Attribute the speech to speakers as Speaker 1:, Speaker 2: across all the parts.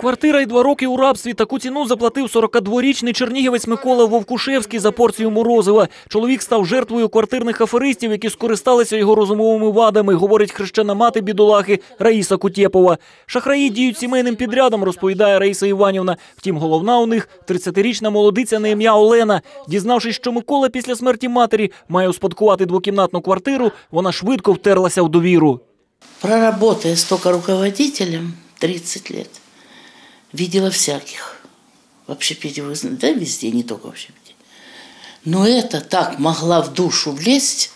Speaker 1: Квартира і два роки у рабстві. Таку ціну заплатив 42-річний чернігівець Микола Вовкушевський за порцію морозива. Чоловік став жертвою квартирних аферистів, які скористалися його розумовими вадами, говорить хрещена мати бідолахи Раїса Кутєпова. Шахраї діють сімейним підрядом, розповідає Раїса Іванівна. Втім, головна у них 30-річна молодиця на ім'я Олена. Дізнавшись, що Микола після смерті матері має успадкувати двокімнатну квартиру, вона швидко втерлася в довіру.
Speaker 2: Проработая столько руководителем, 30 лет, видела всяких. В общепите, вы знаете, да, везде, не только в общепите. Но это так могла в душу влезть,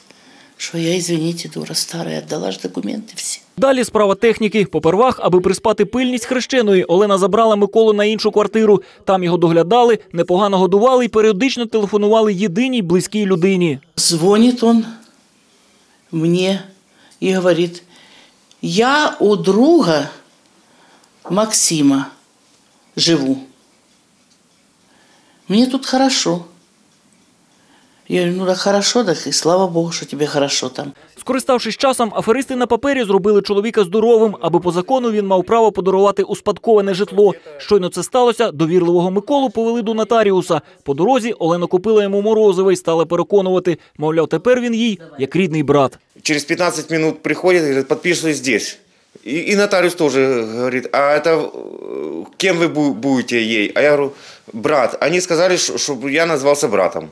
Speaker 2: что я, извините, дура старая, отдала же документы все.
Speaker 1: Далі справа техніки. Попервах, аби приспати пильність хрещеної, Олена забрала Миколу на іншу квартиру. Там його доглядали, непогано годували і періодично телефонували єдиній близькій людині.
Speaker 2: Звонит он мне и говорит, я у друга Максима живу. Мне тут хорошо. Я говорю, ну да хорошо, так и слава Богу, что тебе хорошо там.
Speaker 1: Скориставшись часом, аферисти на папері зробили чоловіка здоровим, аби по закону він мав право подарувати успадковане житло. Щойно це сталося, довірливого Миколу повели до нотаріуса. По дорозі Олена купила йому морозиво і стала переконувати, мовляв, тепер він їй як рідний брат.
Speaker 3: Через 15 минут приходит и говорит, подписывай здесь. И, и нотариус тоже говорит, а это э, кем вы бу- будете ей? А я говорю, брат. Они сказали, чтобы я назвался братом.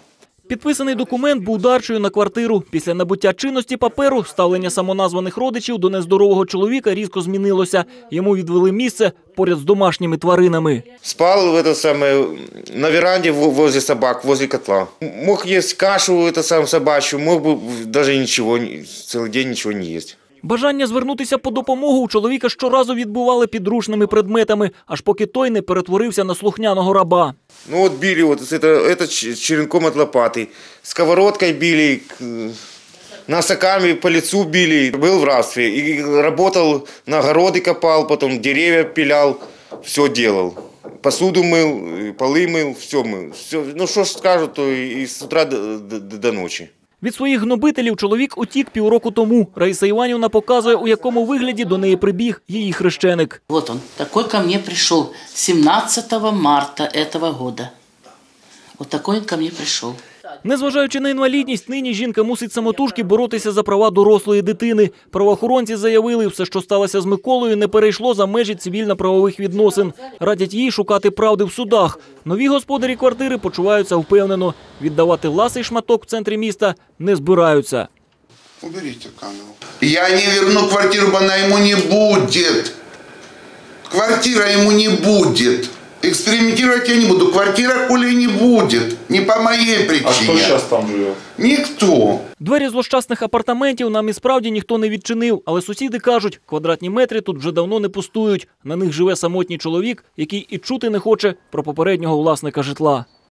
Speaker 1: Підписаний документ був дарчою на квартиру. Після набуття чинності паперу ставлення самоназваних родичів до нездорового чоловіка різко змінилося. Йому відвели місце поряд з домашніми тваринами.
Speaker 3: Спал в это самое, на веранде во- возле собак, возле котла. Мог есть кашу это сам собачью, мог бы даже ничего, не- целый день ничего не есть.
Speaker 1: Бажання звернутися по допомогу у чоловіка щоразу відбували підручними предметами, аж поки той не перетворився на слухняного раба.
Speaker 3: Ну вот били вот это, это ч- черенком от лопаты, сковородкой били, к- носоками по лицу били. Был в рабстве и работал, на огороды копал, потом деревья пилял, все делал. Посуду мыл, и полы мыл, все мыл. Все, ну что ж скажут, то и с утра до, до- до ночи.
Speaker 1: Від своїх гнобителів чоловік утік півроку тому. Раїса Іванівна показує, у якому вигляді до неї прибіг її хрещеник.
Speaker 2: От он, такой ко мне прийшов 17 марта этого года. Вот такий ко мне пришел.
Speaker 1: Незважаючи на інвалідність, нині жінка мусить самотужки боротися за права дорослої дитини. Правоохоронці заявили, все, що сталося з Миколою, не перейшло за межі цивільно-правових відносин. Радять їй шукати правди в судах. Нові господарі квартири почуваються впевнено. Віддавати ласий шматок в центрі міста не збираються.
Speaker 4: Уберите камеру. Я не верну квартиру, она ему не будет. Квартира ему не будет. Экспериментировать я не буду. Квартира Коли не будет. Не по моей причине.
Speaker 5: А кто сейчас там живет?
Speaker 4: Ніхто.
Speaker 1: Двері злощасних апартаментів нам і справді ніхто не відчинив, але сусіди кажуть, квадратні метри тут вже давно не пустують. На них живе самотній чоловік, який і чути не хоче про попереднього власника житла.